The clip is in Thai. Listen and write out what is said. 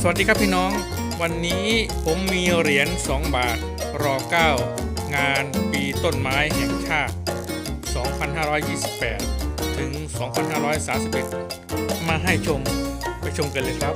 สวัสดีครับพี่น้อง วันนี้ผมมีเหรียญ 2 บาท รอ 9 งานปีต้นไม้แห่งชาติ 2528 ถึง 2531 มาให้ชมไปชมกันเลยครับ